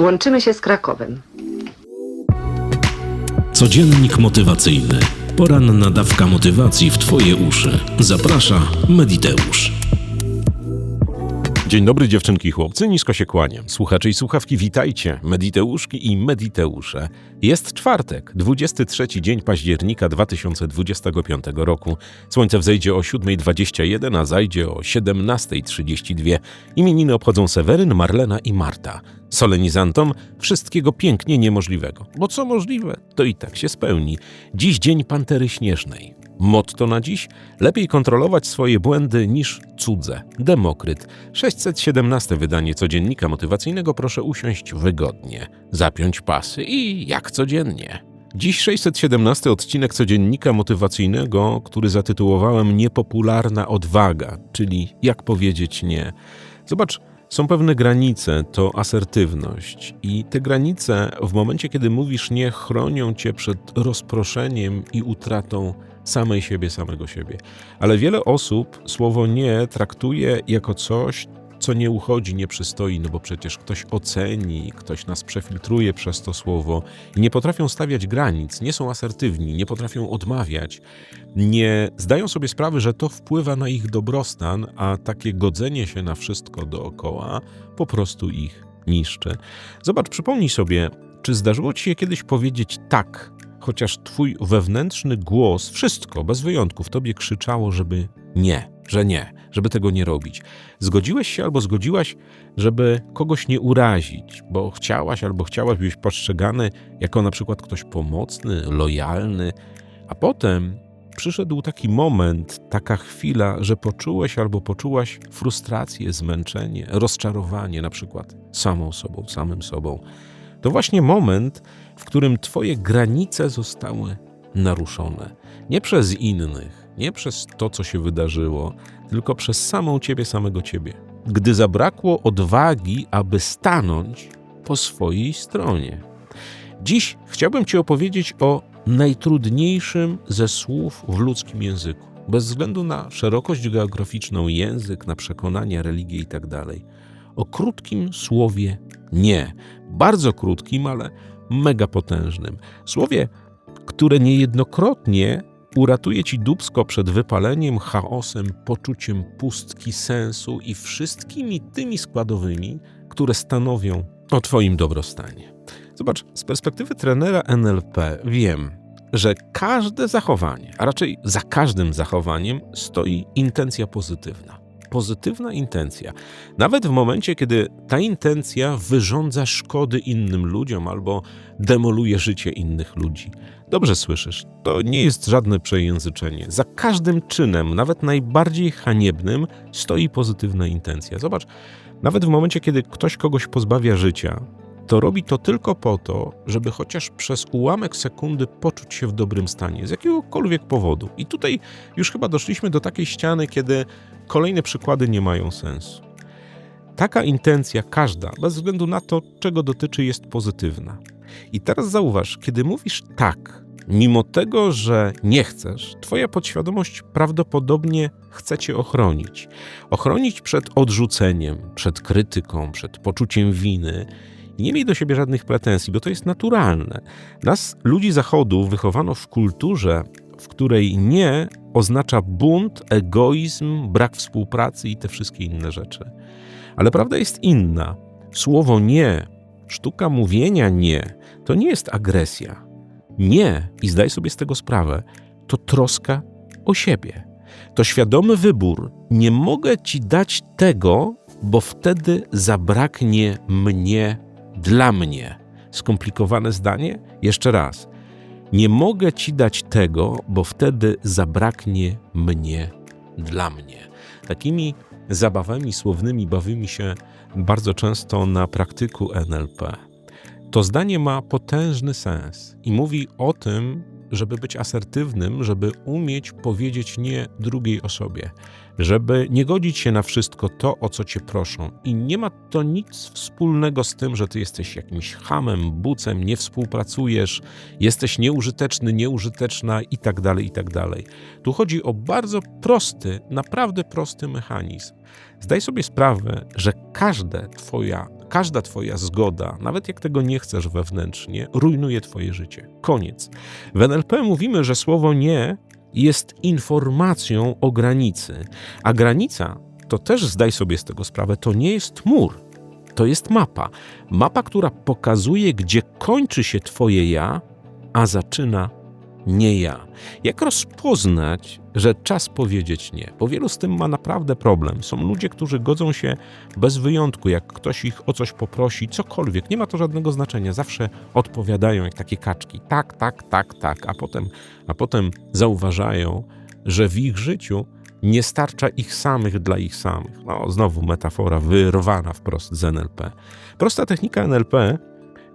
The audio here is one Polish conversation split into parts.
Łączymy się z Krakowem. Codziennik motywacyjny. Poranna dawka motywacji w Twoje uszy. Zaprasza Mediteusz. Dzień dobry dziewczynki i chłopcy, nisko się kłaniam. Słuchacze i słuchawki, witajcie, mediteuszki i mediteusze. Jest czwartek, 23 dzień października 2025 roku. Słońce wzejdzie o 7.21, a zajdzie o 17.32. Imieniny obchodzą Seweryn, Marlena i Marta. Solenizantom wszystkiego pięknie niemożliwego, bo co możliwe, to i tak się spełni. Dziś dzień Pantery Śnieżnej. Motto na dziś? Lepiej kontrolować swoje błędy niż cudze. Demokryt. 617 wydanie codziennika motywacyjnego. Proszę usiąść wygodnie, zapiąć pasy i jak codziennie. Dziś 617 odcinek codziennika motywacyjnego, który zatytułowałem Niepopularna odwaga, czyli jak powiedzieć nie. Zobacz, są pewne granice, to asertywność, i te granice w momencie, kiedy mówisz nie, chronią cię przed rozproszeniem i utratą samej siebie, samego siebie. Ale wiele osób słowo nie traktuje jako coś, co nie uchodzi, nie przystoi, no bo przecież ktoś oceni, ktoś nas przefiltruje przez to słowo i nie potrafią stawiać granic, nie są asertywni, nie potrafią odmawiać, nie zdają sobie sprawy, że to wpływa na ich dobrostan, a takie godzenie się na wszystko dookoła po prostu ich niszczy. Zobacz, przypomnij sobie, czy zdarzyło ci się kiedyś powiedzieć tak, chociaż twój wewnętrzny głos, wszystko bez wyjątków, tobie krzyczało, żeby nie, że nie, żeby tego nie robić. Zgodziłeś się albo zgodziłaś, żeby kogoś nie urazić, bo chciałaś albo chciałaś być postrzegany jako na przykład ktoś pomocny, lojalny, a potem przyszedł taki moment, taka chwila, że poczułeś albo poczułaś frustrację, zmęczenie, rozczarowanie, na przykład samą sobą, samym sobą. To właśnie moment, w którym Twoje granice zostały naruszone. Nie przez innych, nie przez to, co się wydarzyło, tylko przez samą Ciebie, samego Ciebie. Gdy zabrakło odwagi, aby stanąć po swojej stronie. Dziś chciałbym Ci opowiedzieć o najtrudniejszym ze słów w ludzkim języku. Bez względu na szerokość geograficzną, język, na przekonania, religię itd. O krótkim słowie nie. Bardzo krótkim, ale mega potężnym. Słowie, które niejednokrotnie uratuje ci dubsko przed wypaleniem, chaosem, poczuciem pustki sensu i wszystkimi tymi składowymi, które stanowią o Twoim dobrostanie. Zobacz, z perspektywy trenera NLP wiem, że każde zachowanie, a raczej za każdym zachowaniem stoi intencja pozytywna. Pozytywna intencja. Nawet w momencie, kiedy ta intencja wyrządza szkody innym ludziom albo demoluje życie innych ludzi. Dobrze słyszysz, to nie jest żadne przejęzyczenie. Za każdym czynem, nawet najbardziej haniebnym, stoi pozytywna intencja. Zobacz, nawet w momencie, kiedy ktoś kogoś pozbawia życia, to robi to tylko po to, żeby chociaż przez ułamek sekundy poczuć się w dobrym stanie, z jakiegokolwiek powodu. I tutaj już chyba doszliśmy do takiej ściany, kiedy kolejne przykłady nie mają sensu. Taka intencja, każda, bez względu na to, czego dotyczy, jest pozytywna. I teraz zauważ, kiedy mówisz tak, mimo tego, że nie chcesz, Twoja podświadomość prawdopodobnie chce Cię ochronić. Ochronić przed odrzuceniem, przed krytyką, przed poczuciem winy nie miej do siebie żadnych pretensji, bo to jest naturalne. Nas, ludzi Zachodu, wychowano w kulturze, w której nie oznacza bunt, egoizm, brak współpracy i te wszystkie inne rzeczy. Ale prawda jest inna. Słowo nie, sztuka mówienia nie, to nie jest agresja. Nie, i zdaj sobie z tego sprawę, to troska o siebie. To świadomy wybór. Nie mogę ci dać tego, bo wtedy zabraknie mnie dla mnie. Skomplikowane zdanie? Jeszcze raz. Nie mogę ci dać tego, bo wtedy zabraknie mnie dla mnie. Takimi zabawami słownymi bawimy się bardzo często na praktyku NLP. To zdanie ma potężny sens i mówi o tym, żeby być asertywnym, żeby umieć powiedzieć nie drugiej osobie, żeby nie godzić się na wszystko to, o co cię proszą. I nie ma to nic wspólnego z tym, że ty jesteś jakimś hamem, bucem, nie współpracujesz, jesteś nieużyteczny, nieużyteczna i tak dalej, i tak. Tu chodzi o bardzo prosty, naprawdę prosty mechanizm. Zdaj sobie sprawę, że każde twoja Każda twoja zgoda, nawet jak tego nie chcesz wewnętrznie, rujnuje twoje życie. Koniec. W NLP mówimy, że słowo nie jest informacją o granicy, a granica to też zdaj sobie z tego sprawę, to nie jest mur, to jest mapa. Mapa, która pokazuje, gdzie kończy się Twoje ja, a zaczyna nie ja. Jak rozpoznać, że czas powiedzieć nie? Bo wielu z tym ma naprawdę problem. Są ludzie, którzy godzą się bez wyjątku, jak ktoś ich o coś poprosi, cokolwiek, nie ma to żadnego znaczenia. Zawsze odpowiadają jak takie kaczki. Tak, tak, tak, tak, a potem, a potem zauważają, że w ich życiu nie starcza ich samych dla ich samych. No, znowu metafora wyrwana wprost z NLP. Prosta technika NLP,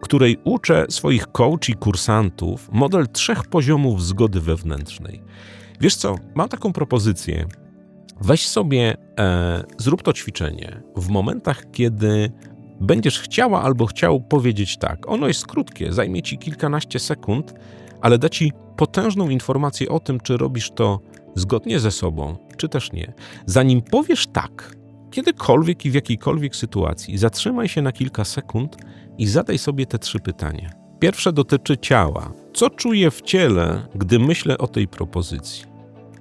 której uczę swoich coach i kursantów, model trzech poziomów zgody wewnętrznej. Wiesz co, mam taką propozycję. Weź sobie, e, zrób to ćwiczenie w momentach, kiedy będziesz chciała albo chciał powiedzieć tak. Ono jest krótkie, zajmie ci kilkanaście sekund, ale da ci potężną informację o tym, czy robisz to zgodnie ze sobą, czy też nie. Zanim powiesz tak, kiedykolwiek i w jakiejkolwiek sytuacji, zatrzymaj się na kilka sekund i zadaj sobie te trzy pytania. Pierwsze dotyczy ciała. Co czuję w ciele, gdy myślę o tej propozycji?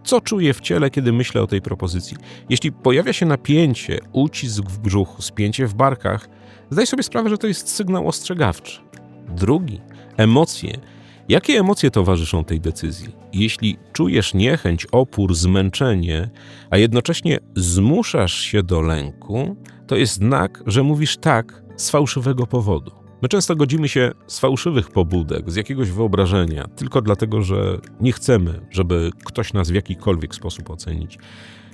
Co czuję w ciele, kiedy myślę o tej propozycji? Jeśli pojawia się napięcie, ucisk w brzuchu, spięcie w barkach, zdaj sobie sprawę, że to jest sygnał ostrzegawczy. Drugi, emocje. Jakie emocje towarzyszą tej decyzji? Jeśli czujesz niechęć, opór, zmęczenie, a jednocześnie zmuszasz się do lęku, to jest znak, że mówisz tak z fałszywego powodu. My często godzimy się z fałszywych pobudek, z jakiegoś wyobrażenia, tylko dlatego, że nie chcemy, żeby ktoś nas w jakikolwiek sposób ocenić.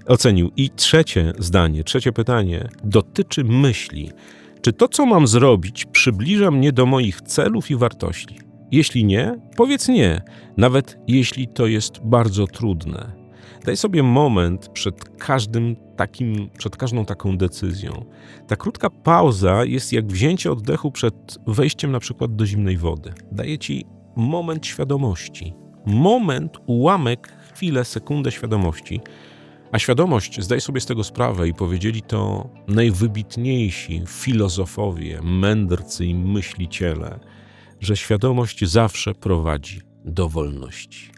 Ocenił. I trzecie zdanie, trzecie pytanie dotyczy myśli. Czy to, co mam zrobić, przybliża mnie do moich celów i wartości? Jeśli nie, powiedz nie, nawet jeśli to jest bardzo trudne. Daj sobie moment przed każdym takim, przed każdą taką decyzją. Ta krótka pauza jest jak wzięcie oddechu przed wejściem na przykład do zimnej wody. Daje ci moment świadomości. Moment, ułamek, chwilę, sekundę świadomości. A świadomość, zdaj sobie z tego sprawę i powiedzieli to najwybitniejsi filozofowie, mędrcy i myśliciele, że świadomość zawsze prowadzi do wolności.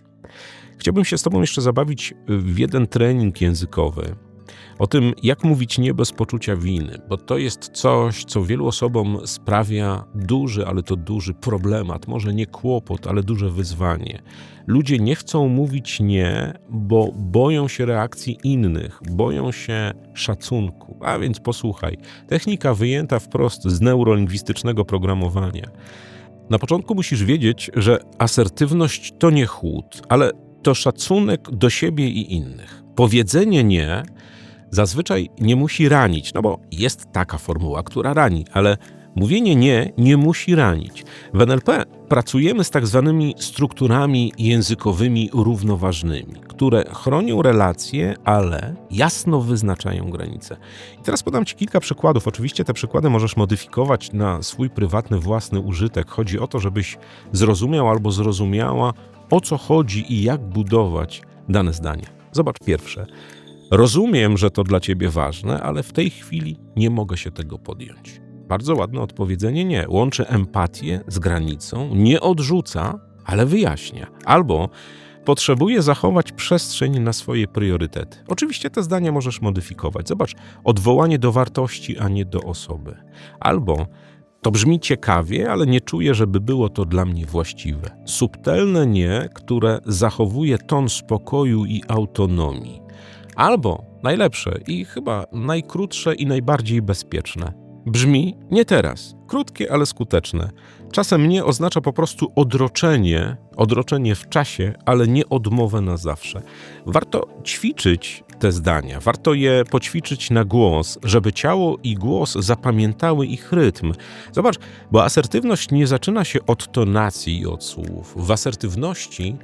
Chciałbym się z Tobą jeszcze zabawić w jeden trening językowy. O tym, jak mówić nie bez poczucia winy, bo to jest coś, co wielu osobom sprawia duży, ale to duży problemat, może nie kłopot, ale duże wyzwanie. Ludzie nie chcą mówić nie, bo boją się reakcji innych, boją się szacunku. A więc posłuchaj, technika wyjęta wprost z neurolingwistycznego programowania. Na początku musisz wiedzieć, że asertywność to nie chłód, ale to szacunek do siebie i innych. Powiedzenie nie zazwyczaj nie musi ranić, no bo jest taka formuła, która rani, ale mówienie nie nie musi ranić. W NLP pracujemy z tak zwanymi strukturami językowymi równoważnymi, które chronią relacje, ale jasno wyznaczają granice. I teraz podam Ci kilka przykładów. Oczywiście te przykłady możesz modyfikować na swój prywatny, własny użytek. Chodzi o to, żebyś zrozumiał albo zrozumiała, o co chodzi i jak budować dane zdanie. Zobacz pierwsze. Rozumiem, że to dla ciebie ważne, ale w tej chwili nie mogę się tego podjąć. Bardzo ładne odpowiedzenie nie. Łączy empatię z granicą, nie odrzuca, ale wyjaśnia. Albo potrzebuje zachować przestrzeń na swoje priorytety. Oczywiście te zdania możesz modyfikować. Zobacz, odwołanie do wartości, a nie do osoby. Albo to brzmi ciekawie, ale nie czuję, żeby było to dla mnie właściwe. Subtelne nie, które zachowuje ton spokoju i autonomii. Albo najlepsze i chyba najkrótsze i najbardziej bezpieczne. Brzmi nie teraz. Krótkie, ale skuteczne. Czasem nie oznacza po prostu odroczenie, odroczenie w czasie, ale nie odmowę na zawsze. Warto ćwiczyć te zdania, warto je poćwiczyć na głos, żeby ciało i głos zapamiętały ich rytm. Zobacz, bo asertywność nie zaczyna się od tonacji i od słów. W asertywności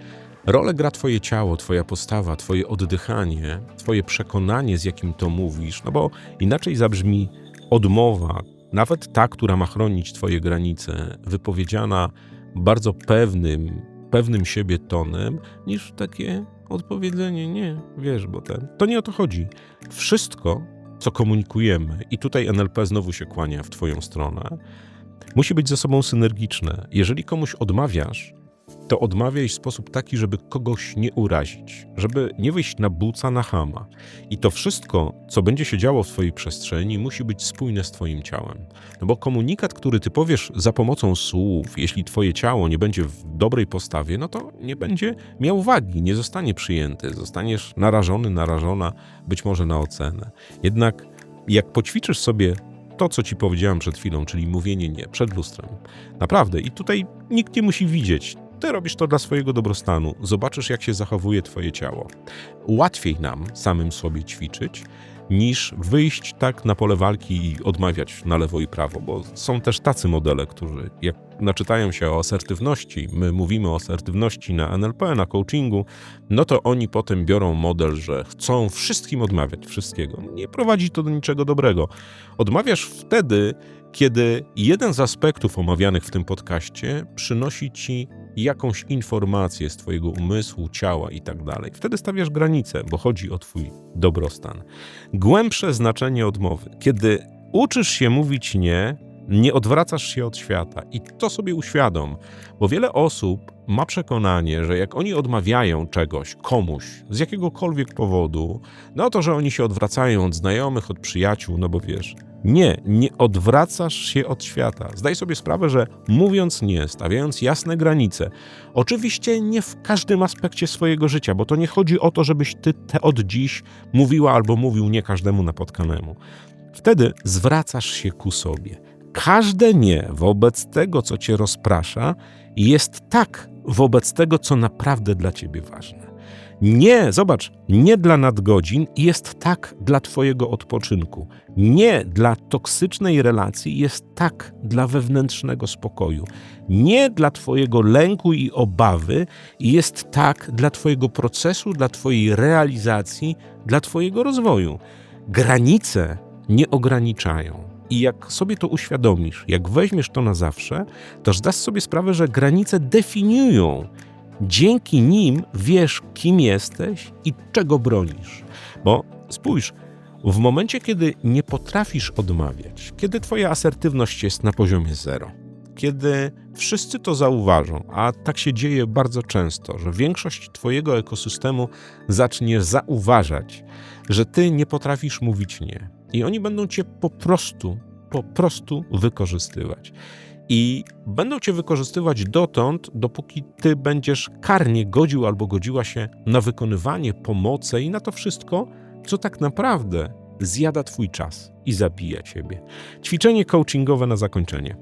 Rolę gra Twoje ciało, Twoja postawa, Twoje oddychanie, Twoje przekonanie, z jakim to mówisz, no bo inaczej zabrzmi odmowa, nawet ta, która ma chronić Twoje granice, wypowiedziana bardzo pewnym, pewnym siebie tonem, niż takie odpowiedzenie nie, wiesz, bo ten. To nie o to chodzi. Wszystko co komunikujemy, i tutaj NLP znowu się kłania w Twoją stronę, musi być ze sobą synergiczne. Jeżeli komuś odmawiasz, to odmawiaj w sposób taki, żeby kogoś nie urazić, żeby nie wyjść na buca, na hama. I to wszystko, co będzie się działo w Twojej przestrzeni, musi być spójne z Twoim ciałem. No bo komunikat, który Ty powiesz za pomocą słów, jeśli Twoje ciało nie będzie w dobrej postawie, no to nie będzie miał wagi, nie zostanie przyjęty, zostaniesz narażony, narażona być może na ocenę. Jednak jak poćwiczysz sobie to, co ci powiedziałem przed chwilą, czyli mówienie nie przed lustrem. Naprawdę, i tutaj nikt nie musi widzieć. Ty robisz to dla swojego dobrostanu. Zobaczysz, jak się zachowuje Twoje ciało. Łatwiej nam samym sobie ćwiczyć, niż wyjść tak na pole walki i odmawiać na lewo i prawo, bo są też tacy modele, którzy jak naczytają się o asertywności, my mówimy o asertywności na NLP, na coachingu, no to oni potem biorą model, że chcą wszystkim odmawiać wszystkiego. Nie prowadzi to do niczego dobrego. Odmawiasz wtedy, kiedy jeden z aspektów omawianych w tym podcaście przynosi ci jakąś informację z twojego umysłu, ciała i tak. Wtedy stawiasz granice, bo chodzi o twój dobrostan. Głębsze znaczenie odmowy. Kiedy uczysz się mówić nie, nie odwracasz się od świata i to sobie uświadom, bo wiele osób ma przekonanie, że jak oni odmawiają czegoś komuś z jakiegokolwiek powodu, no to, że oni się odwracają od znajomych, od przyjaciół, no bo wiesz, nie, nie odwracasz się od świata. Zdaj sobie sprawę, że mówiąc nie, stawiając jasne granice, oczywiście nie w każdym aspekcie swojego życia, bo to nie chodzi o to, żebyś ty te od dziś mówiła albo mówił nie każdemu napotkanemu. Wtedy zwracasz się ku sobie. Każde nie wobec tego, co cię rozprasza, jest tak wobec tego, co naprawdę dla ciebie ważne. Nie, zobacz, nie dla nadgodzin jest tak dla Twojego odpoczynku. Nie dla toksycznej relacji jest tak dla wewnętrznego spokoju. Nie dla Twojego lęku i obawy jest tak dla Twojego procesu, dla Twojej realizacji, dla Twojego rozwoju. Granice nie ograniczają. I jak sobie to uświadomisz, jak weźmiesz to na zawsze, to zdasz sobie sprawę, że granice definiują Dzięki nim wiesz, kim jesteś i czego bronisz. Bo spójrz, w momencie, kiedy nie potrafisz odmawiać, kiedy Twoja asertywność jest na poziomie zero, kiedy wszyscy to zauważą, a tak się dzieje bardzo często, że większość Twojego ekosystemu zacznie zauważać, że Ty nie potrafisz mówić nie, i oni będą Cię po prostu, po prostu wykorzystywać i będą cię wykorzystywać dotąd, dopóki ty będziesz karnie godził albo godziła się na wykonywanie pomocy i na to wszystko, co tak naprawdę zjada twój czas i zabija ciebie. Ćwiczenie coachingowe na zakończenie.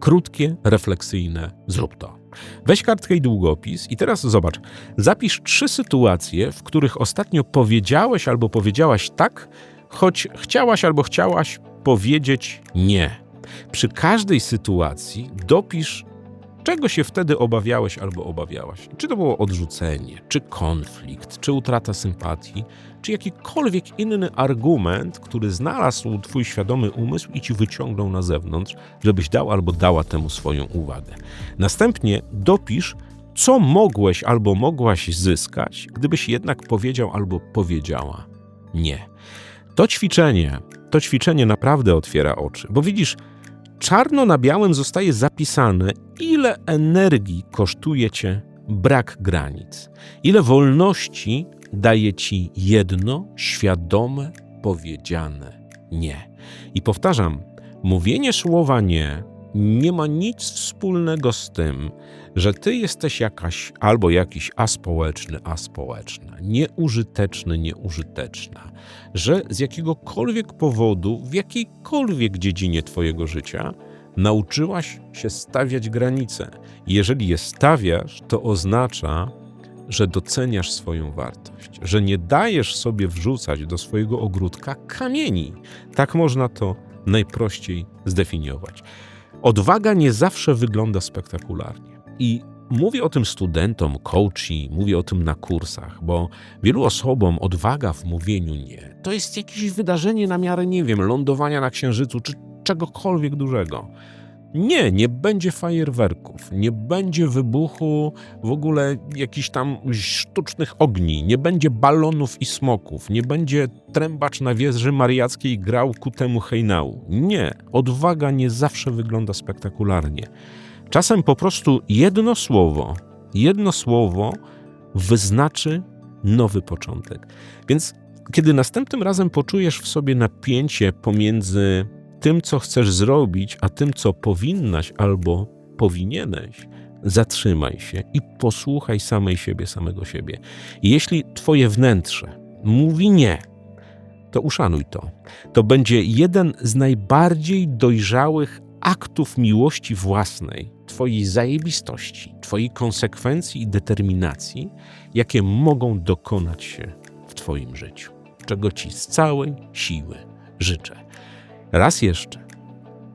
Krótkie, refleksyjne, zrób to. Weź kartkę i długopis i teraz zobacz. Zapisz trzy sytuacje, w których ostatnio powiedziałeś albo powiedziałaś tak, choć chciałaś albo chciałaś powiedzieć nie. Przy każdej sytuacji dopisz, czego się wtedy obawiałeś albo obawiałaś. Czy to było odrzucenie, czy konflikt, czy utrata sympatii, czy jakikolwiek inny argument, który znalazł twój świadomy umysł i ci wyciągnął na zewnątrz, żebyś dał albo dała temu swoją uwagę. Następnie dopisz, co mogłeś albo mogłaś zyskać, gdybyś jednak powiedział albo powiedziała nie. To ćwiczenie, to ćwiczenie naprawdę otwiera oczy, bo widzisz, czarno na białym zostaje zapisane, ile energii kosztuje cię brak granic, ile wolności daje ci jedno świadome, powiedziane nie. I powtarzam, mówienie słowa nie nie ma nic wspólnego z tym, że ty jesteś jakaś albo jakiś aspołeczny, aspołeczna, nieużyteczny, nieużyteczna, że z jakiegokolwiek powodu, w jakiejkolwiek dziedzinie twojego życia nauczyłaś się stawiać granice. Jeżeli je stawiasz, to oznacza, że doceniasz swoją wartość, że nie dajesz sobie wrzucać do swojego ogródka kamieni. Tak można to najprościej zdefiniować. Odwaga nie zawsze wygląda spektakularnie. I mówię o tym studentom, coachi, mówię o tym na kursach, bo wielu osobom odwaga w mówieniu nie to jest jakieś wydarzenie na miarę, nie wiem, lądowania na księżycu czy czegokolwiek dużego. Nie, nie będzie fajerwerków, nie będzie wybuchu w ogóle jakichś tam sztucznych ogni, nie będzie balonów i smoków, nie będzie trębacz na wieży mariackiej grał ku temu hejnału. Nie, odwaga nie zawsze wygląda spektakularnie. Czasem po prostu jedno słowo, jedno słowo wyznaczy nowy początek. Więc kiedy następnym razem poczujesz w sobie napięcie pomiędzy tym, co chcesz zrobić, a tym, co powinnaś albo powinieneś, zatrzymaj się i posłuchaj samej siebie, samego siebie. Jeśli twoje wnętrze mówi nie, to uszanuj to. To będzie jeden z najbardziej dojrzałych aktów miłości własnej, Twojej zajebistości, Twojej konsekwencji i determinacji, jakie mogą dokonać się w Twoim życiu. Czego Ci z całej siły życzę. Raz jeszcze.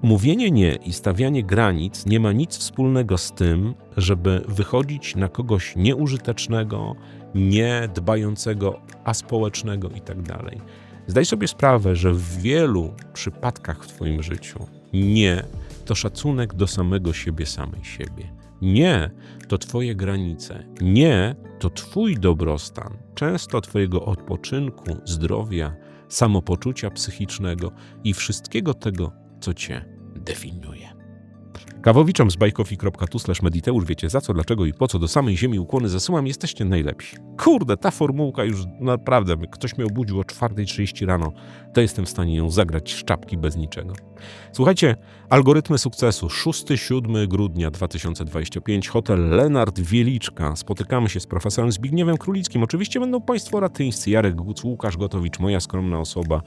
Mówienie nie i stawianie granic nie ma nic wspólnego z tym, żeby wychodzić na kogoś nieużytecznego, niedbającego, aspołecznego itd. Zdaj sobie sprawę, że w wielu przypadkach w Twoim życiu nie to szacunek do samego siebie, samej siebie. Nie to Twoje granice. Nie to Twój dobrostan, często Twojego odpoczynku, zdrowia, samopoczucia psychicznego i wszystkiego tego, co Cię definiuje. Kawowiczom z bajkofi.tu slash mediteusz wiecie za co, dlaczego i po co do samej ziemi ukłony zasyłam, jesteście najlepsi. Kurde, ta formułka już naprawdę, ktoś mnie obudził o 4.30 rano, to jestem w stanie ją zagrać z czapki bez niczego. Słuchajcie, algorytmy sukcesu 6-7 grudnia 2025, hotel Lenart Wieliczka. Spotykamy się z profesorem Zbigniewem Królickim. Oczywiście będą Państwo ratyńscy, Jarek Guc, Łukasz Gotowicz, moja skromna osoba.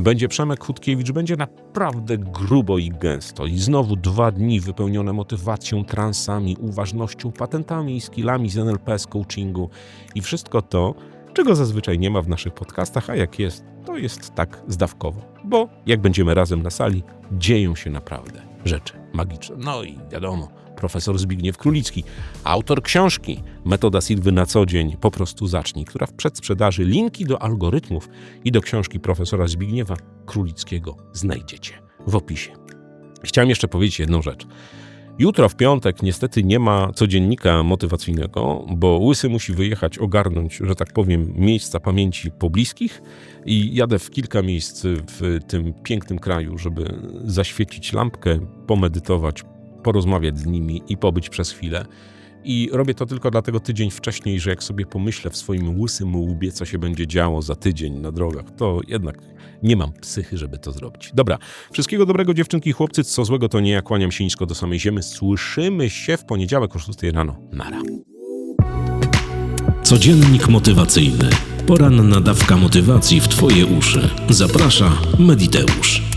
Będzie Przemek Chudkiewicz, będzie naprawdę grubo i gęsto. I znowu dwa dni wypełnione motywacją, transami, uważnością, patentami i skillami z NLP, z coachingu i wszystko to, czego zazwyczaj nie ma w naszych podcastach, a jak jest, to jest tak zdawkowo. Bo jak będziemy razem na sali, dzieją się naprawdę rzeczy magiczne. No i wiadomo, profesor Zbigniew Królicki, autor książki Metoda Silwy na co dzień, po prostu zacznij, która w przedsprzedaży linki do algorytmów i do książki profesora Zbigniewa Królickiego znajdziecie w opisie. Chciałem jeszcze powiedzieć jedną rzecz. Jutro w piątek niestety nie ma codziennika motywacyjnego, bo Łysy musi wyjechać ogarnąć, że tak powiem, miejsca pamięci pobliskich i jadę w kilka miejsc w tym pięknym kraju, żeby zaświecić lampkę, pomedytować, porozmawiać z nimi i pobyć przez chwilę. I robię to tylko dlatego tydzień wcześniej, że jak sobie pomyślę w swoim łysym łbie, co się będzie działo za tydzień na drogach, to jednak nie mam psychy, żeby to zrobić. Dobra, wszystkiego dobrego dziewczynki i chłopcy, co złego to nie ja, kłaniam się nisko do samej ziemi. Słyszymy się w poniedziałek o 6 rano. Nara. Codziennik motywacyjny. Poranna dawka motywacji w Twoje uszy. Zaprasza Mediteusz.